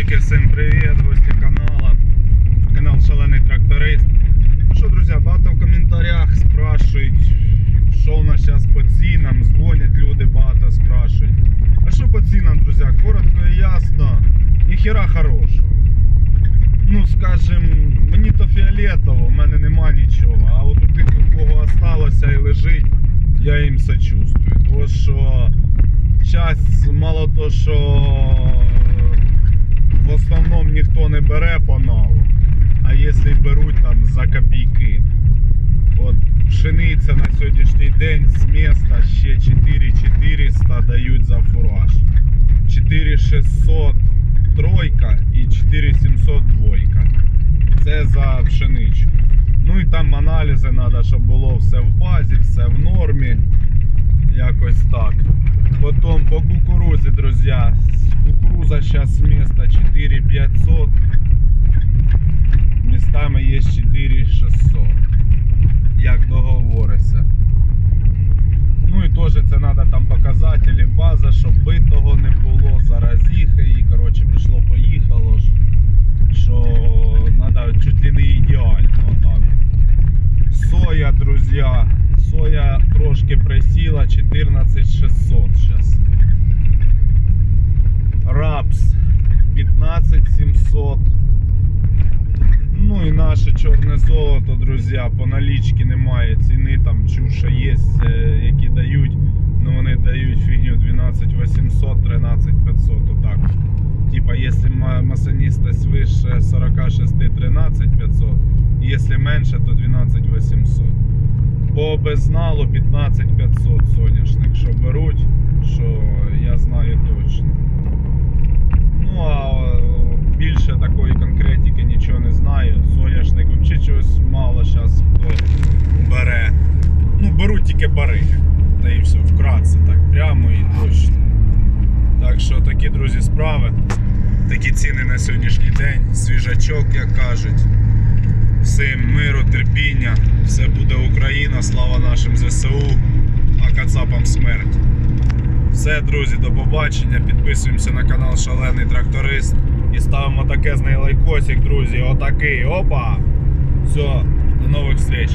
Подписчики, всім привіт, гості канала. Канал Шалений Тракторист. Ну що, друзі, багато в коментарях спрашують, що у нас зараз по цінам. Дзвонять люди, багато спрашують. А що по цінам, друзі? Коротко і ясно, ніхіра хорошого. Ну, скажем, мені то фіолетово, в мене нема нічого. А от у тих, у кого осталося і лежить, я їм сочувствую. Тому що час мало то, що ніхто не бере по налу, а якщо беруть там за копійки. От пшениця на сьогоднішній день з міста ще 4400 дають за фураж. 4600 тройка і 4700 двойка. Це за пшеничку. Ну і там аналізи треба, щоб було все в базі, все в нормі. Якось так. Потом по кукурузі, друзі. Кукуруза зараз з міста 4500. Містами є 4600. Як договоришся. Ну і теж це треба там показателі, база, щоб битого не було, заразіхи і коротше пішло поїхало. ж, Що треба чуть ли не ідеально отак. Соя, друзі. Соя трошки присіла 14600 зараз. Рапс 15700. Ну і наше чорне золото, друзі, по налічці немає ціни, там чуша є, е, які дають, ну вони дають фігню 12800, 13500, свише 46, 13500, якщо менше, то 12800. По безналу 15500 соняшник, що беруть, що я знаю точно. Ну а більше такої конкретики нічого не знаю. Соняшник взагалі чогось мало зараз хто бере. Ну, беруть тільки бариги. Та і все, вкратце, так прямо і точно. Так що такі, друзі, справи. Такі ціни на сьогоднішній день. Свіжачок, як кажуть. Всім миру, терпіння, все буде Україна, слава нашим ЗСУ, а кацапам смерть. Все, друзі, до побачення. Підписуємося на канал Шалений Тракторист і ставимо таке з неї лайкосик, друзі. Отакий. Опа! Все, до нових встреч.